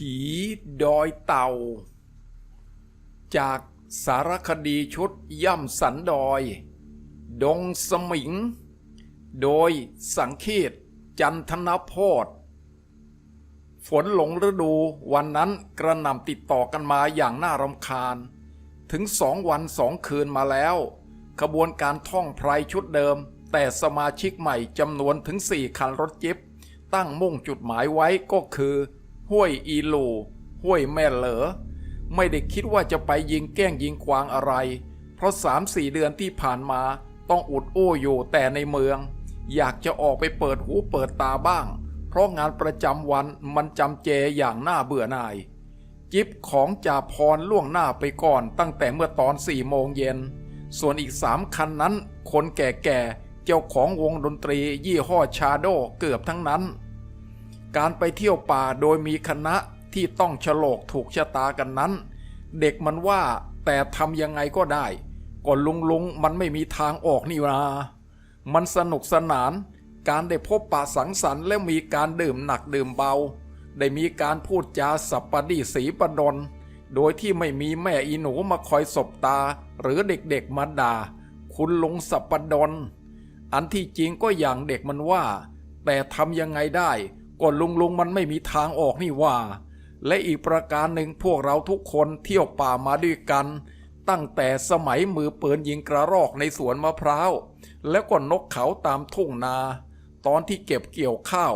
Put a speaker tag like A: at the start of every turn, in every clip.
A: ผีดอยเต่า จากสารคดีชุดย่ำสันดอย ดงสมิง โดยสังเขตจันทนโพธฝนหลงฤดูวันนั้นกระหน่ำติดต่อกันมาอย่างน่ารำคาญ ถึงสองวันสองคืนมาแล้ว ขบวนการท่องไพรชุดเดิม แต่สมาชิกใหม่จำนวนถึงสี่คันรถจิบตั้งมุ่งจุดหมายไว้ก็คือ ห้วยอีลู ห้วยแม่เหลอ ไม่ได้คิดว่าจะไปยิงแก้งยิงควางอะไร เพราะสามสี่เดือนที่ผ่านมาต้องอุดอู้อยู่แต่ในเมือง อยากจะออกไปเปิดหูเปิดตาบ้าง เพราะงานประจำวันมันจำเจอย่างน่าเบื่อหน่าย จิบของจ่าพรล่วงหน้าไปก่อนตั้งแต่เมื่อตอนสี่โมงเย็น ส่วนอีกสามคันนั้น คนแก่ๆเจ้าของวงดนตรียี่ห้อชาโดเกือบทั้งนั้น การไปเที่ยวป่าโดยมีคณะที่ต้องฉลกถูกชะตากันนั้น เด็กมันว่าแต่ทำยังไงก็ได้ก็ลุงลุงมันไม่มีทางออกนี่นามันสนุกสนาน การได้พบปะสังสรรค์และมีการดื่มหนักดื่มเบา ได้มีการพูดจาสัปปดีสีประดน โดยที่ไม่มีแม่อีหนูมาคอยสบตา หรือเด็กๆมาด่า คุณลุงสัปปดน อันที่จริงก็อย่างเด็กมันว่า แต่ทำยังไงได้ ก็ลุงลุงมันไม่มีทางออกนี่ว่า และอีกประการหนึ่งพวกเราทุกคนเที่ยวป่ามาด้วยกัน ตั้งแต่สมัยมือเปืนยิงกระรอกในสวนมะพร้าว แล้วก็นกเขาตามทุ่งนา ตอนที่เก็บเกี่ยวข้าว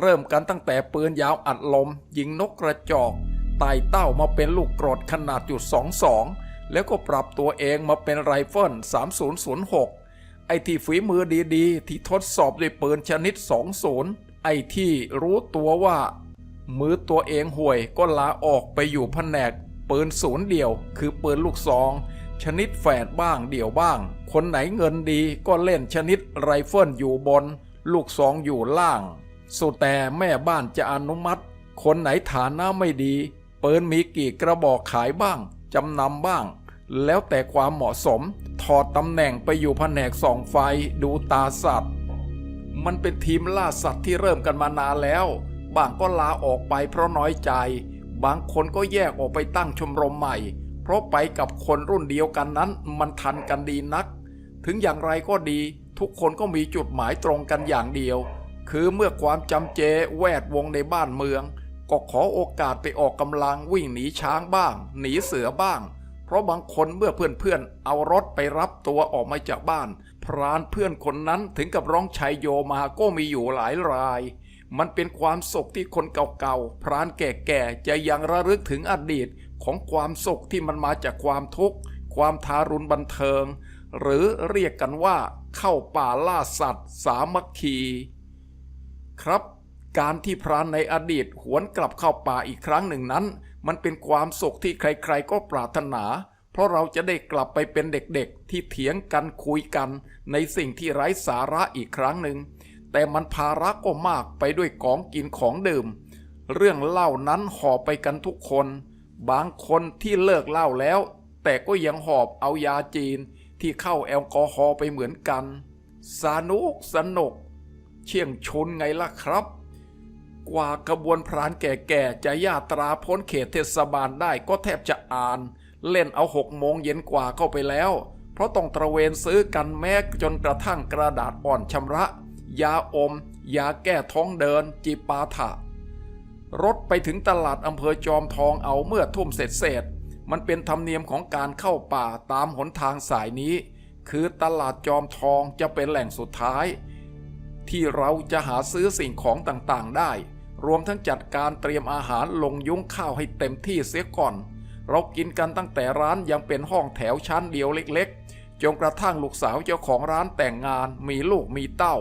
A: เริ่มกันตั้งแต่ปืนยาวอัดลม ยิงนกกระจอกไต่เต้ามาเป็นลูกกรดขนาดจุด22แล้วก็ปรับตัวเองมาเป็นไรเฟิล3006 ไอที่ฝีมือดีๆ ที่ทดสอบด้วยปืนชนิด 20 ไอ้ที่รู้ตัวว่า มือตัวเองห่วยก็ลาออกไปอยู่แผนกปืนศูนย์เดี่ยว คือปืนลูกซอง ชนิดแฝดบ้างเดี่ยวบ้าง คนไหนเงินดีก็เล่นชนิดไรเฟิลอยู่บน ลูกซองอยู่ล่าง สุดแต่แม่บ้านจะอนุมัติ คนไหนฐานะไม่ดีปืนมีกี่กระบอกขายบ้างจำนำบ้าง แล้วแต่ความเหมาะสม ถอดตำแหน่งไปอยู่แผนกส่องไฟดูตาสัตว์ มันเป็นทีมล่าสัตว์ที่เริ่มกันมานานแล้ว บางก็ลาออกไปเพราะน้อยใจ บางคนก็แยกออกไปตั้งชมรมใหม่ เพราะไปกับคนรุ่นเดียวกันนั้นมันทันกันดีนัก ถึงอย่างไรก็ดี ทุกคนก็มีจุดหมายตรงกันอย่างเดียว คือเมื่อความจำเจแวดวงในบ้านเมือง ก็ขอโอกาสไปออกกำลังวิ่งหนีช้างบ้าง หนีเสือบ้าง เพราะบางคนเมื่อเพื่อนๆเอารถไปรับตัวออกมาจากบ้าน พรานเพื่อนคนนั้นถึงกับร้องชัยโยมาก็มีอยู่หลายราย มันเป็นความสุขที่คนเก่าๆ พรานแก่ๆ จะยังระลึกถึงอดีตของความสุขที่มันมาจากความทุกข์ ความทารุณบันเทิง หรือเรียกกันว่าเข้าป่าล่าสัตว์ สามัคคี ครับ การที่พรานในอดีตหวนกลับเข้าป่าอีกครั้งหนึ่งนั้น มันเป็นความสุขที่ใครๆก็ปรารถนา เพราะเราจะได้กลับไปเป็นเด็กๆ ที่เถียงกันคุยกัน ในสิ่งที่ไร้สาระอีกครั้งหนึ่ง แต่มันภาระก็มากไปด้วยของกินของดื่ม เรื่องเล่านั้นหอบไปกันทุกคน บางคนที่เลิกเล่าแล้ว แต่ก็ยังหอบเอายาจีนที่เข้าแอลกอฮอล์ไปเหมือนกัน สนุกสนุก เชี่ยงชนไงล่ะครับ กว่าขบวนพรานแก่ๆจะญาตราพ้นเขตเทศบาลได้ก็แทบจะอ่าน เล่นเอาหกโมงเย็นกว่าเข้าไปแล้ว เพราะต้องตระเวนซื้อกันแม้จนกระทั่งกระดาษอ่อนชำระ ยาอม ยาแก้ท้องเดินจีปาถะ รถไปถึงตลาดอำเภอจอมทองเอาเมื่อทุ่มเสร็จเสร็จมันเป็นธรรมเนียมของการเข้าป่าตามหนทางสายนี้ คือตลาดจอมทองจะเป็นแหล่งสุดท้าย ที่เราจะหาซื้อสิ่งของต่างๆได้ รวมทั้งจัดการเตรียมอาหารลงยุ้งข้าวให้เต็มที่เสียก่อน เรากินกันตั้งแต่ร้านยังเป็นห้องแถวชั้นเดียวเล็กๆ จนกระทั่งลูกสาวเจ้าของร้านแต่งงานมีลูกมีเต้า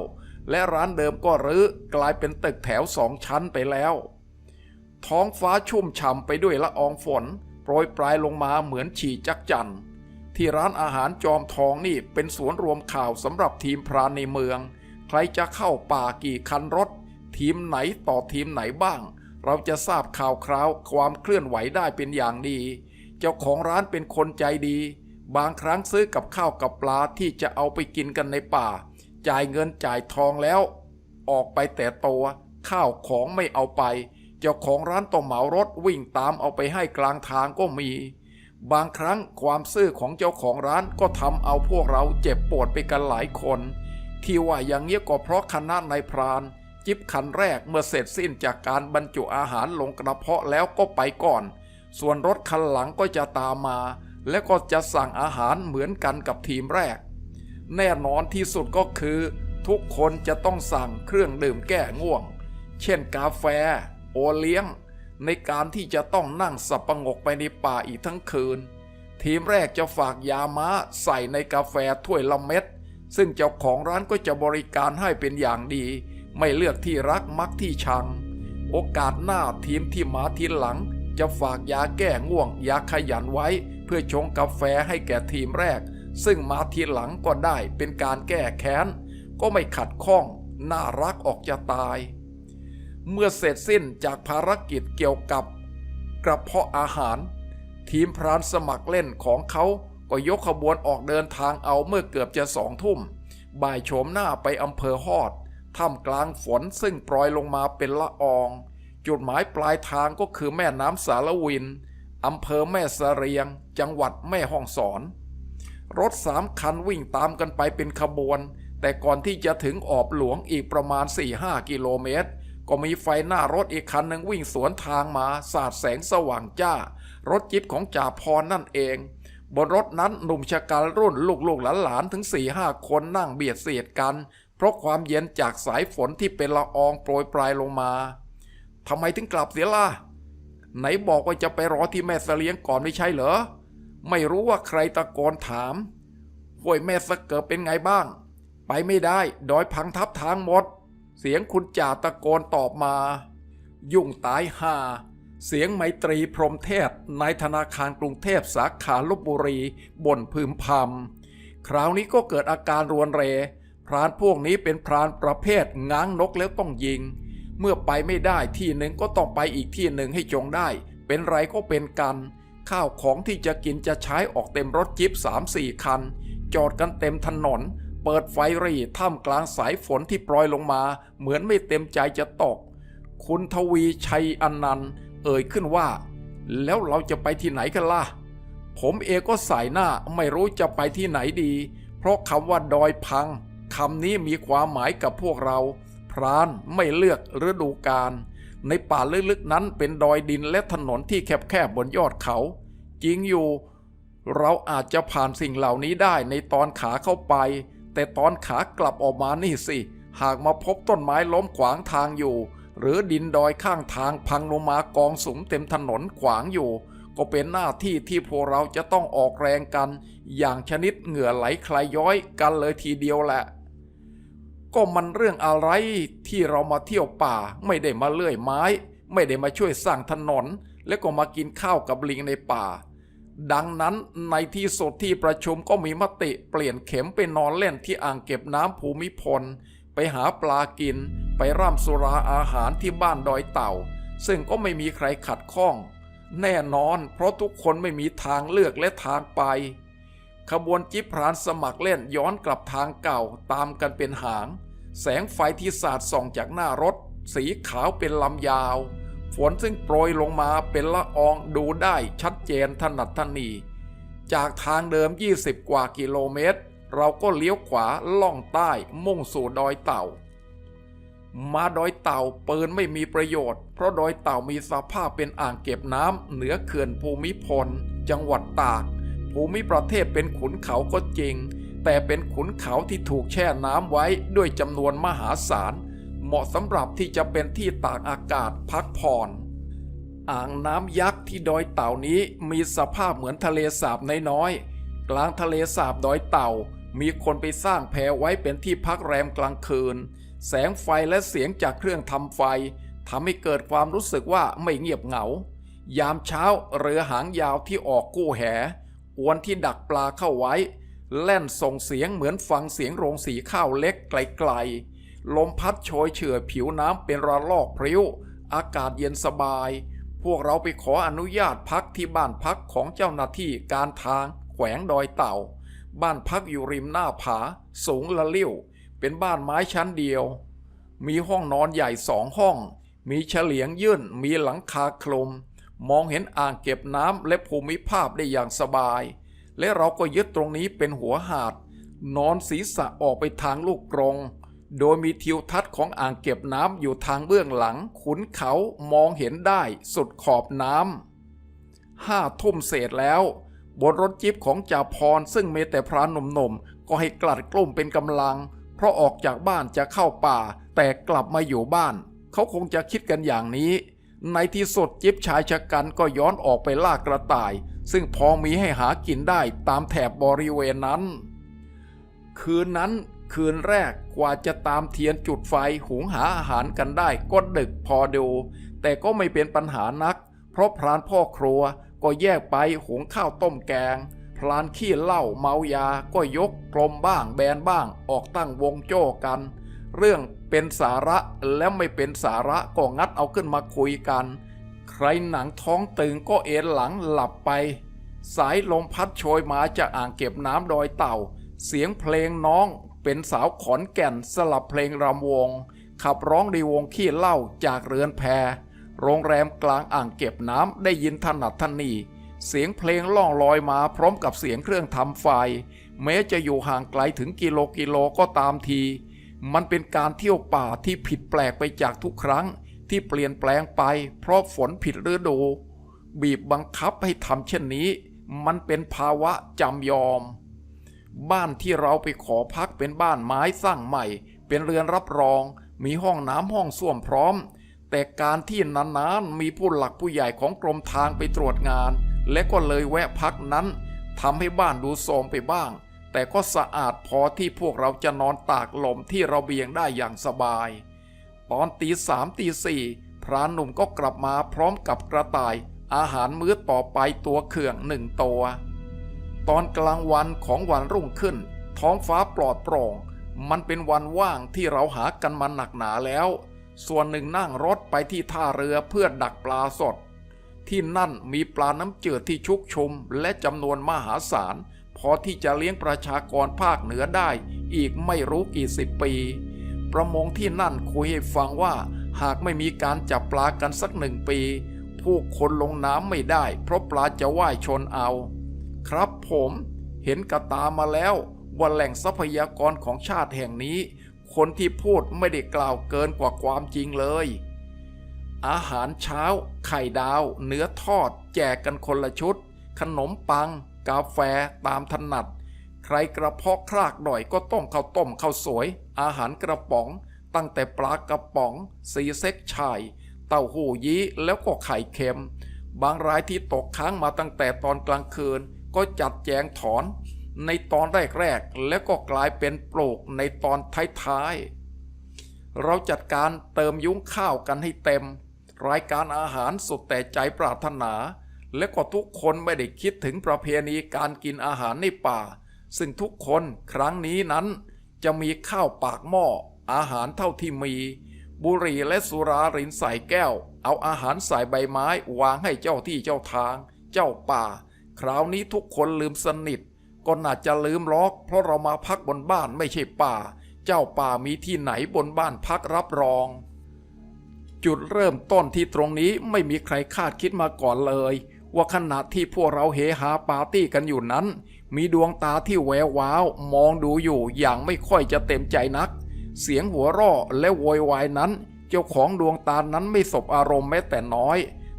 A: และร้านเดิมก็รื้อกลายเป็นตึกแถวสองชั้นไปแล้ว ท้องฟ้าชุ่มฉ่ำไปด้วยละอองฝน โปรยปลายลงมาเหมือนฉี่จักจันที่ร้านอาหารจอมทองนี่เป็นสวนรวมข่าวสำหรับทีมพรานในเมือง ใครจะเข้าป่ากี่คันรถ ทีมไหนต่อทีมไหนบ้าง เราจะทราบข่าวคราวความเคลื่อนไหวได้เป็นอย่างดี เจ้าของร้านเป็นคนใจดี บางครั้งซื้อกับข้าวกับปลาที่จะเอาไปกินกันในป่า จ่ายเงินจ่ายทองแล้ว ออกไปแต่ตัว ข้าวของไม่เอาไป เจ้าของร้านต้องเหมารถวิ่งตามเอาไปให้กลางทางก็มี บางครั้งความซื่อของเจ้าของร้านก็ทำเอาพวกเราเจ็บปวดไปกันหลายคน ที่ว่าอย่างเงี้ยก็เพราะคณะนายพราน จิบคันแรกเมื่อเสร็จสิ้นจากการบรรจุอาหารลงกระเพาะแล้วก็ไปก่อน ส่วนรถคันหลังก็จะตามมา และก็จะสั่งอาหารเหมือนกันกับทีมแรก แน่นอนที่สุดก็คือ ทุกคนจะต้องสั่งเครื่องดื่มแก้ง่วง เช่นกาแฟ โอเลี้ยง ในการที่จะต้องนั่งสับประงกไปในป่าอีกทั้งคืน ทีมแรกจะฝากยาม้าใส่ในกาแฟถ้วยละเม็ดซึ่งเจ้าของร้านก็จะบริการให้เป็นอย่างดี ไม่เลือกที่รักมักที่ชัง โอกาสหน้าทีมที่มาทีหลัง จะฝากยาแก้ง่วงยาขยันไว้ เพื่อชงกาแฟให้แก่ทีมแรก ซึ่งมาทีหลังก็ได้เป็นการแก้แค้น ก็ไม่ขัดข้อง น่ารักออกจะตาย เมื่อเสร็จสิ้นจากภารกิจเกี่ยวกับ กระเพาะอาหาร ทีมพรานสมัครเล่นของเขาก็ยกขบวนออกเดินทางเอาเมื่อเกือบจะสองทุ่ม บ่ายโฉมหน้าไปอำเภอฮอด ท่ามกลางฝนซึ่งโปรยลงมาเป็นละออง จุดหมายปลายทางก็คือแม่น้ำสารวินอำเภอแม่เสรียง จังหวัดแม่ฮ่องสอน รถสามคันวิ่งตามกันไปเป็นขบวน แต่ก่อนที่จะถึงออบหลวงอีกประมาณ 4-5 กิโลเมตร ก็มีไฟหน้ารถอีกคันหนึ่งวิ่งสวนทางมาสาดแสงสว่างจ้า รถจิ๊บของจ่าพรนั่นเอง บนรถนั้นหนุ่มชะกันรุ่นลูกๆหลานๆถึง4ี่ห้าคนนั่งเบียดเสียดกัน เพราะความเย็นจากสายฝนที่เป็นละอองโปรยปลายลงมาทำไมถึงกลับเสียล่ะ ไหนบอกว่าจะไปรอที่แม่เสลียงก่อนไม่ใช่เหรอ ไม่รู้ว่าใครตะโกนถามห้วยแม่สะเกิดเป็นไงบ้าง ไปไม่ได้ ดอยพังทับทางหมด เสียงคุณจ่าตะโกนตอบมา ยุ่งตายห่า เสียงไมตรีพรหมเทพนายธนาคารกรุงเทพสาขาลบบุรีบ่นพึมพำ คราวนี้ก็เกิดอาการรวนเร พรานพวกนี้เป็นพรานประเภทง้างนกแล้วต้องยิง เมื่อไปไม่ได้ที่หนึ่งก็ต้องไปอีกที่หนึ่งให้จงได้ เป็นไรก็เป็นกัน ข้าวของที่จะกินจะใช้ออกเต็มรถจิ๊บสามสี่คัน จอดกันเต็มถนน เปิดไฟรีท่ามกลางสายฝนที่โปรยลงมา เหมือนไม่เต็มใจจะตก คุณทวีชัยอนันต์เอ่ยขึ้นว่า แล้วเราจะไปที่ไหนกันล่ะ ผมเองก็สายหน้าไม่รู้จะไปที่ไหนดี เพราะคำว่าดอยพัง คำนี้มีความหมายกับพวกเรา พรานไม่เลือกฤดูกาลในป่าลึกๆนั้นเป็นดอยดินและถนนที่แคบๆบนยอดเขา จริงอยู่ เราอาจจะผ่านสิ่งเหล่านี้ได้ในตอนขาเข้าไป แต่ตอนขากลับออกมานี่สิ หากมาพบต้นไม้ล้มขวางทางอยู่ หรือดินดอยข้างทางพังลงมากองสุมเต็มถนนขวางอยู่ ก็เป็นหน้าที่ที่พวกเราจะต้องออกแรงกัน อย่างชนิดเหงื่อไหลคลายย้อยกันเลยทีเดียวแหละ ก็มันเรื่องอะไรที่เรามาเที่ยวป่าไม่ได้มาเลื่อยไม้ ไม่ได้มาช่วยสร้างถนน และก็มากินข้าวกับลิงในป่า ดังนั้นในที่สุดที่ประชุมก็มีมติเปลี่ยนเข็มไปนอนเล่นที่อ่างเก็บน้ำภูมิพล ไปหาปลากิน ไปร่ำสุราอาหารที่บ้านดอยเต่า ซึ่งก็ไม่มีใครขัดข้อง แน่นอน เพราะทุกคนไม่มีทางเลือกและทางไป ขบวนจิบพรานสมัครเล่นย้อนกลับทางเก่าตามกันเป็นหาง แสงไฟที่สาดส่องจากหน้ารถ สีขาวเป็นลำยาว ฝนซึ่งโปรยลงมาเป็นละอองดูได้ชัดเจนถนัดถนี จากทางเดิม 20 กว่ากิโลเมตร เราก็เลี้ยวขวาล่องใต้มุ่งสู่ดอยเต่า มาดอยเต่าเปินไม่มีประโยชน์ เพราะดอยเต่ามีสภาพเป็นอ่างเก็บน้ำเหนือเขื่อนภูมิพล จังหวัดตาก ภูมิประเทศเป็นขุนเขาก็จริง แต่เป็นขุนเขาที่ถูกแช่น้ำไว้ด้วยจำนวนมหาศาล เหมาะสำหรับที่จะเป็นที่ตากอากาศพักผ่อนอ่างน้ำยักษ์ที่ดอยเต่านี้มีสภาพเหมือนทะเลสาบน้อยๆกลางทะเลสาบดอยเต่า มีคนไปสร้างแพไว้เป็นที่พักแรมกลางคืน แสงไฟและเสียงจากเครื่องทำไฟทำให้เกิดความรู้สึกว่าไม่เงียบเหงา ยามเช้าเรือหางยาวที่ออกกู้แห อวนที่ดักปลาเข้าไว้ แล่นส่งเสียงเหมือนฟังเสียงโรงสีข้าวเล็กไกลๆ ลมพัดโชยเฉื่อยผิวน้ำเป็นระลอกพริ้ว อากาศเย็นสบาย พวกเราไปขออนุญาตพักที่บ้านพักของเจ้าหน้าที่การทาง แขวงดอยเต่า บ้านพักอยู่ริมหน้าผา สูงละเลี่ยว เป็นบ้านไม้ชั้นเดียว มีห้องนอนใหญ่สองห้อง มีเฉลียงยื่น มีหลังคาคลุม มองเห็นอ่างเก็บน้ำและภูมิภาพได้อย่างสบาย และเราก็ยึดตรงนี้เป็นหัวหาด นอนศีรษะออกไปทางลูกกรง โดยมีทิวทัศน์ของอ่างเก็บน้ำอยู่ทางเบื้องหลัง ขุนเขามองเห็นได้สุดขอบน้ำห้าทุ่มเศษแล้วบนรถจิบของจ่าพรซึ่งมีแต่พรานหนุ่มๆก็ให้กลัดกลุ่มเป็นกำลัง เพราะออกจากบ้านจะเข้าป่า แต่กลับมาอยู่บ้าน เขาคงจะคิดกันอย่างนี้ ในที่สุดจิ๊บชายชะกันก็ย้อนออกไปล่ากระต่าย ซึ่งพอมีให้หากินได้ตามแถบบริเวณนั้น คืนนั้นคืนแรกกว่าจะตามเทียนจุดไฟหุงหาอาหารกันได้ก็ดึกพอดู แต่ก็ไม่เป็นปัญหานัก เพราะพรานพ่อครัวก็แยกไปหุงข้าวต้มแกง พลานขี้เหล้าเมายาก็ยกกลมบ้างแบนบ้าง ออกตั้งวงโจ้กัน เรื่องเป็นสาระและไม่เป็นสาระก็งัดเอาขึ้นมาคุยกัน ใครหนังท้องตึงก็เอนหลังหลับไป สายลมพัดโชยมาจากอ่างเก็บน้ำดอยเต่า เสียงเพลงน้องเป็นสาวขอนแก่นสลับเพลงรำวง ขับร้องในวงขี้เหล้าจากเรือนแพ โรงแรมกลางอ่างเก็บน้ำได้ยินถนัดทนี เสียงเพลงล่องลอยมาพร้อมกับเสียงเครื่องทำไฟ แม้จะอยู่ห่างไกลถึงกิโลกิโลก็ตามที มันเป็นการเที่ยวป่าที่ผิดแปลกไปจากทุกครั้ง ที่เปลี่ยนแปลงไป เพราะฝนผิดฤดู บีบบังคับให้ทำเช่นนี้ มันเป็นภาวะจำยอม บ้านที่เราไปขอพักเป็นบ้านไม้สร้างใหม่ เป็นเรือนรับรอง มีห้องน้ำห้องส้วมพร้อม แต่การที่นานๆมีผู้หลักผู้ใหญ่ของกรมทางไปตรวจงาน และก็เลยแวะพักนั้นทำให้บ้านดูโทรมไปบ้าง แต่ก็สะอาดพอที่พวกเราจะนอนตากลมที่เราเบียงได้อย่างสบาย ตอนตีสามตีสี่พรานหนุ่มก็กลับมาพร้อมกับกระต่าย อาหารมื้อต่อไปตัวเขื่องหนึ่งตัว ตอนกลางวันของวันรุ่งขึ้น ท้องฟ้าปลอดโปร่ง มันเป็นวันว่างที่เราหากันมาหนักหนาแล้ว ส่วนหนึ่งนั่งรถไปที่ท่าเรือเพื่อดักปลาสด ที่นั่นมีปลาน้ำจืดที่ชุกชุมและจำนวนมหาศาล พอที่จะเลี้ยงประชากรภาคเหนือได้อีกไม่รู้กี่สิบปี ประมงที่นั่นคุยให้ฟังว่าหากไม่มีการจับปลากันสักหนึ่งปี ผู้คนลงน้ำไม่ได้ เพราะปลาจะว่ายชนเอา ครับผมเห็นกระตามาแล้วว่าแหล่งทรัพยากรของชาติแห่งนี้ คนที่พูดไม่ได้กล่าวเกินกว่าความจริงเลย อาหารเช้า ไข่ดาว เนื้อทอด แจกกันคนละชุด ขนมปัง กาแฟตามถนัด ใครกระเพาะคลากหน่อยก็ต้องข้าวต้มข้าวสวย อาหารกระป๋อง ตั้งแต่ปลากระป๋อง สีเซ็กชาย เต้าหู้ยี้แล้วก็ไข่เค็ม บางรายที่ตกค้างมาตั้งแต่ตอนกลางคืน ก็จัดแจงถอน ในตอนแรกๆแล้วก็กลายเป็นปลูกในตอนท้ายๆเราจัดการเติมยุ้งข้าวกันให้เต็ม รายการอาหารสุดแต่ใจปรารถนา และก็ทุกคนไม่ได้คิดถึงประเพณีการกินอาหารในป่า ซึ่งทุกคนครั้งนี้นั้นจะมีข้าวปากหม้อ อาหารเท่าที่มี บุหรี่และสุรารินใส่แก้ว เอาอาหารใส่ใบไม้วางให้เจ้าที่เจ้าทาง เจ้าป่า คราวนี้ทุกคนลืมสนิทก็น่าจะลืมล็อก เพราะเรามาพักบนบ้านไม่ใช่ป่า เจ้าป่ามีที่ไหนบนบ้านพักรับรอง จุดเริ่มต้นที่ตรงนี้ไม่มีใครคาดคิดมาก่อนเลย ว่าขณะที่พวกเราเฮฮาปาร์ตี้กันอยู่นั้น มีดวงตาที่แวววาว มองดูอยู่อย่างไม่ค่อยจะเต็มใจนัก เสียงหัวราะและโวยวายนั้น เจ้าของดวงตานั้นไม่สบอารมณ์แม้แต่น้อย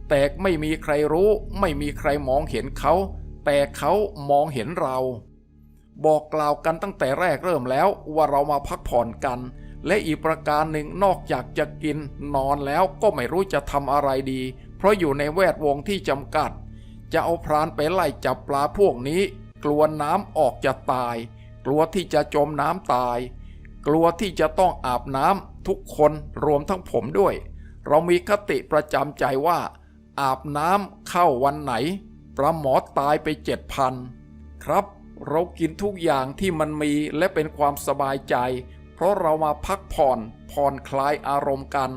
A: แต่ไม่มีใครรู้ ไม่มีใครมองเห็นเขา แต่เขามองเห็นเรา บอกกล่าวกันตั้งแต่แรกเริ่มแล้วว่าเรามาพักผ่อนกัน และอีกประการหนึ่งนอกจากจะกินนอนแล้วก็ไม่รู้จะทำอะไรดี เพราะอยู่ในแวดวงที่จำกัด จะเอาพรานไปไล่จับปลาพวกนี้ กลัวน้ำออกจะตาย กลัวที่จะจมน้ำตาย กลัวที่จะต้องอาบน้ำทุกคนรวมทั้งผมด้วย เรามีคติประจำใจว่า อาบน้ำเข้าวันไหนปลาหมอตายไปเจ็ดพันครับ เรากินทุกอย่างที่มันมีและเป็นความสบายใจ เพราะเรามาพักผ่อนผ่อนคลายอารมณ์กัน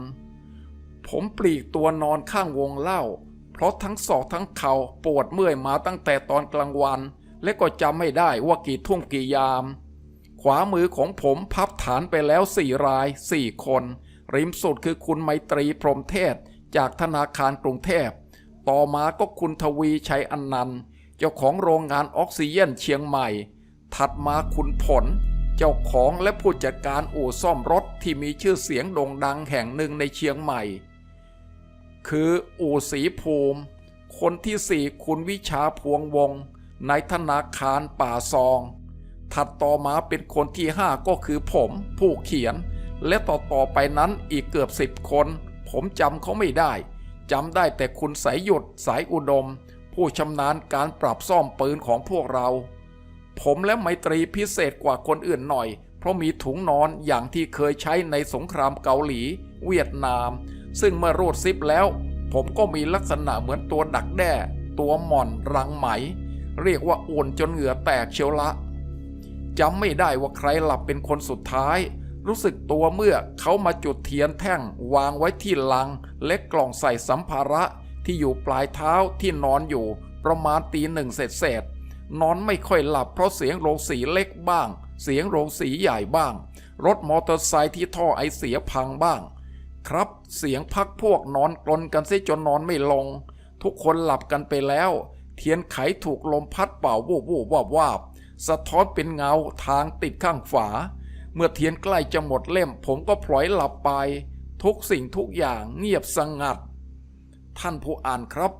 A: ผมปลีกตัวนอนข้างวงเล้าเพราะทั้งศอกทั้งเข่าปวดเมื่อยมาตั้งแต่ตอนกลางวัน และก็จำไม่ได้ว่ากี่ทุ่มกี่ยาม ขวามือของผมพับฐานไปแล้วสี่รายสี่คน ริมสุดคือคุณไมตรีพรหมเทศจากธนาคารกรุงเทพ ต่อมาก็คุณทวีชัยอันันต์ เจ้าของโรงงานออกซิเจนเชียงใหม่ ถัดมาคุณผล เจ้าของและผู้จัดการอู่ซ่อมรถที่มีชื่อเสียงโด่งดังแห่งหนึ่งในเชียงใหม่ คืออู่ศรีภูมิ คนที่สี่คุณวิชาพวงวงในธนาคารป่าซอง ถัดต่อมาเป็นคนที่ห้าก็คือผมผู้เขียน และต่อต่อไปนั้นอีกเกือบสิบคน ผมจำเขาไม่ได้จำได้แต่คุณสายหยุดสายอุดม ผู้ชำนาญการปรับซ่อมปืนของพวกเรา ผมและไมตรีพิเศษกว่าคนอื่นหน่อย เพราะมีถุงนอนอย่างที่เคยใช้ในสงครามเกาหลี เวียดนาม ซึ่งเมื่อรูดซิปแล้ว ผมก็มีลักษณะเหมือนตัวดักแด้ ตัวหม่อนรังไหม เรียกว่าอ้วนจนเหงื่อแตกเชียวละจำไม่ได้ว่าใครหลับเป็นคนสุดท้าย รู้สึกตัวเมื่อเขามาจุดเทียนแท่งวางไว้ที่ลัง และกล่องใส่สัมภาระที่อยู่ปลายเท้าที่นอนอยู่ประมาณตีหนึ่งเศษๆ นอนไม่ค่อยหลับเพราะเสียงโรงสีเล็กบ้าง เสียงโรงสีใหญ่บ้าง รถมอเตอร์ไซค์ที่ท่อไอเสียพังบ้าง ครับเสียงพักพวกนอนกลนกันเสียจนนอนไม่ลง ทุกคนหลับกันไปแล้ว เทียนไขถูกลมพัดเป่าวูบวูบวาบวาบสะท้อนเป็นเงาทางติดข้างฝา เมื่อเทียนใกล้จะหมดเล่ม ผมก็พลอยหลับไป ทุกสิ่งทุกอย่างเงียบสงัด ท่านผู้อ่านครับ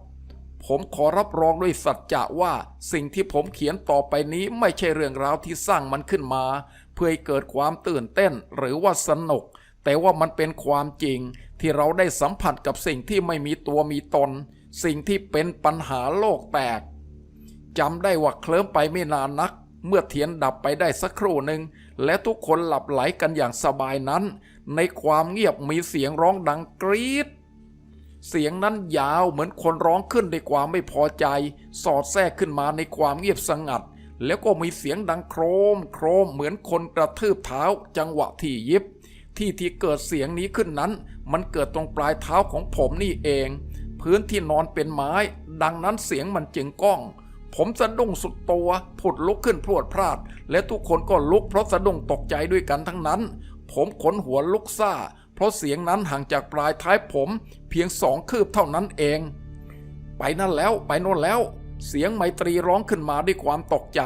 A: ผมขอรับรองด้วยสัจจะว่าสิ่งที่ผมเขียนต่อไปนี้ไม่ใช่เรื่องราวที่สร้างมันขึ้นมา เพื่อให้เกิดความตื่นเต้นหรือว่าสนุก แต่ว่ามันเป็นความจริง ที่เราได้สัมผัสกับสิ่งที่ไม่มีตัวมีตน สิ่งที่เป็นปัญหาโลกแตกจำได้ว่าเคลิ้มไปไม่นานนัก เมื่อเทียนดับไปได้สักครู่หนึ่งและทุกคนหลับไหลกันอย่างสบายนั้น ในความเงียบมีเสียงร้องดังกรี๊ด เสียงนั้นยาวเหมือนคนร้องขึ้นด้วยความไม่พอใจ สอดแทรกขึ้นมาในความเงียบสงัด แล้วก็มีเสียงดังโครมโครมเหมือนคนกระทืบเท้าจังหวะที่ยิบ ที่ที่เกิดเสียงนี้ขึ้นนั้น มันเกิดตรงปลายเท้าของผมนี่เอง พื้นที่นอนเป็นไม้ ดังนั้นเสียงมันจึงก้อง ผมสะดุ้งสุดตัวผุดลุกขึ้นพรวดพลาด และทุกคนก็ลุกเพราะสะดุ้งตกใจด้วยกันทั้งนั้น ผมขนหัวลุกซ่า เพราะเสียงนั้นห่างจากปลายท้ายผมเพียงสองคืบเท่านั้นเอง ไปนั่นแล้วไปโน่นแล้ว เสียงไมตรีร้องขึ้นมาด้วยความตกใจ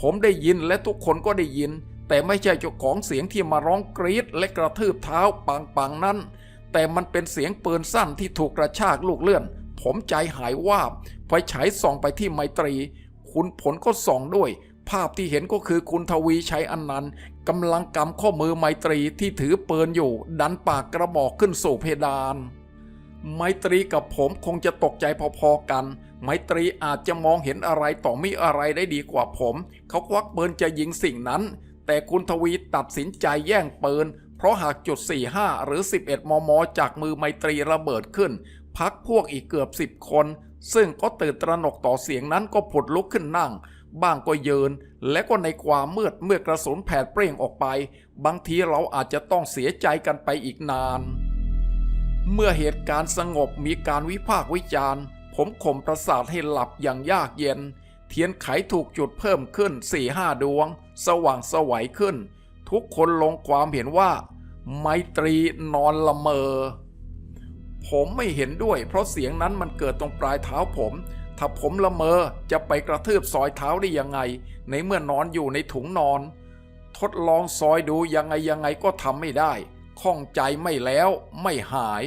A: ผมได้ยินและทุกคนก็ได้ยิน แต่ไม่ใช่เจ้าของเสียงที่มาร้องกรีดและกระทืบเท้าปังๆนั้น แต่มันเป็นเสียงปืนสั้นที่ถูกกระชากลูกเลื่อน ผมใจหายวาบไฟฉายส่องไปที่ไมตรี คุณผลก็ส่องด้วยภาพที่เห็นก็คือคุณทวีชัยอนันต์ กำลังกำข้อมือไมตรีที่ถือปืนอยู่ ดันปากกระบอกขึ้นสู่เพดาน ไมตรีกับผมคงจะตกใจพอๆกัน ไมตรีอาจจะมองเห็นอะไรต่อมีอะไรได้ดีกว่าผม เขาควักปืนจะยิงสิ่งนั้น แต่คุณทวีตัดสินใจแย่งปืน เพราะหากจุด 45 หรือ 11 มม จากมือไมตรีระเบิดขึ้น พักพวกอีกเกือบ 10 คน ซึ่งก็ตื่นตระหนกต่อเสียงนั้นก็ผุดลุกขึ้นนั่ง บ้างก็เยืนและก็ในความมืดเมื่อกระสุนแผดเปร่งออกไป บางทีเราอาจจะต้องเสียใจกันไปอีกนาน เมื่อเหตุการณ์สงบมีการวิพากษ์วิจารณ์ ผมข่มประสาทให้หลับอย่างยากเย็น เทียนไขถูกจุดเพิ่มขึ้นสี่ห้าดวง สว่างสวัยขึ้น ทุกคนลงความเห็นว่า ไมตรีนอนละเมอผมไม่เห็นด้วยเพราะเสียงนั้นมันเกิดตรงปลายเท้าผม ถ้าผมละเมอจะไปกระทืบซอยเท้าได้ยังไง ในเมื่อนอนอยู่ในถุงนอน ทดลองซอยดูยังไงยังไงก็ทำไม่ได้ข้องใจไม่แล้วไม่หาย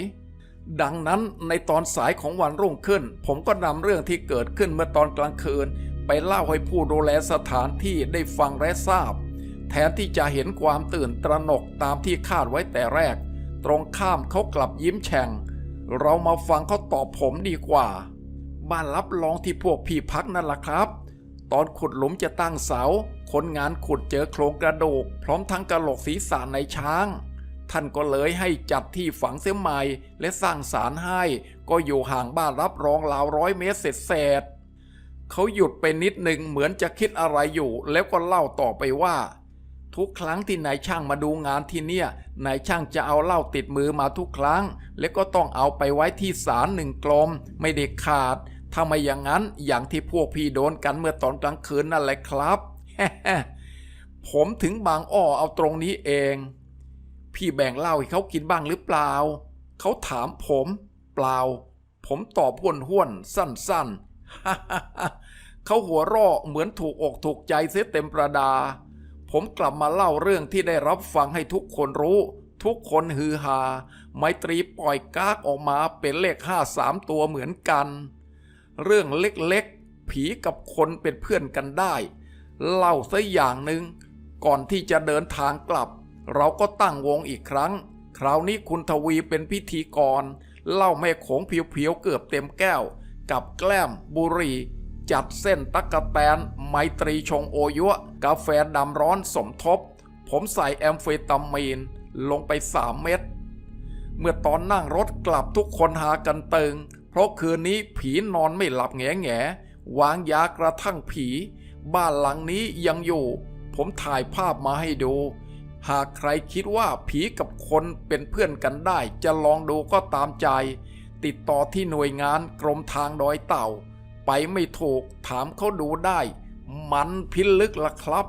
A: ดังนั้นในตอนสายของวันรุ่งขึ้น ผมก็นำเรื่องที่เกิดขึ้นเมื่อตอนกลางคืน ไปเล่าให้ผู้ดูแลสถานที่ได้ฟังและทราบ แทนที่จะเห็นความตื่นตระหนกตามที่คาดไว้แต่แรก ตรงข้ามเขากลับยิ้มแฉ่ง เรามาฟังเขาตอบผมดีกว่า บ้านรับรองที่พวกพี่พักนั่นล่ะครับ ตอนขุดหลุมจะตั้งเสา คนงานขุดเจอโครงกระดูก พร้อมทั้งกระโหลกศีรษะในช้าง ท่านก็เลยให้จัดที่ฝังเสียใหม่ และสร้างศาลให้ ก็อยู่ห่างบ้านรับรองราวร้อยเมตรเศษๆเขาหยุดไปนิดหนึ่งเหมือนจะคิดอะไรอยู่ แล้วก็เล่าต่อไปว่า ทุกครั้งที่นายช่างมาดูงานที่เนี่ยนายช่างจะเอาเหล้าติดมือมาทุกครั้ง และก็ต้องเอาไปไว้ที่ศาลหนึ่งกลม ไม่ได้ขาด ถ้าไม่อย่างนั้นอย่างที่พวกพี่โดนกันเมื่อตอนกลางคืนนั่นแหละครับ ผมถึงบางอ้อเอาตรงนี้เอง พี่แบ่งเหล้าให้เขากินบ้างหรือเปล่า เขาถามผม เปล่า ผมตอบห้วนห้วนสั้นๆเขาหัวเราะเหมือนถูกอกถูกใจเสียเต็มประดา ผมกลับมาเล่าเรื่องที่ได้รับฟังให้ทุกคนรู้ ทุกคนฮือฮาไมตรีปล่อยกากออกมาเป็นเลขห้าสามตัวเหมือนกัน เรื่องเล็กๆ ผีกับคนเป็นเพื่อนกันได้ เล่าซะอย่างหนึ่งก่อนที่จะเดินทางกลับ เราก็ตั้งวงอีกครั้ง คราวนี้คุณทวีเป็นพิธีกร เล่าแม่โขงเพียวๆเกือบเต็มแก้ว กับแกล้มบุรีจัดเส้นตักกะแตนไมตรีชงโอยัวกาแฟดำร้อนสมทบ ผมใส่แอมเฟตามีนลงไปสามเม็ดเมื่อตอนนั่งรถกลับทุกคนหากันเติง เพราะคืนนี้ผีนอนไม่หลับแง่แง่วางยากระทั่งผี บ้านหลังนี้ยังอยู่ ผมถ่ายภาพมาให้ดู หากใครคิดว่าผีกับคนเป็นเพื่อนกันได้ จะลองดูก็ตามใจ ติดต่อที่หน่วยงานกรมทางดอยเต่า ไปไม่ถูกถามเขาดูได้ มันพิลึกละครับ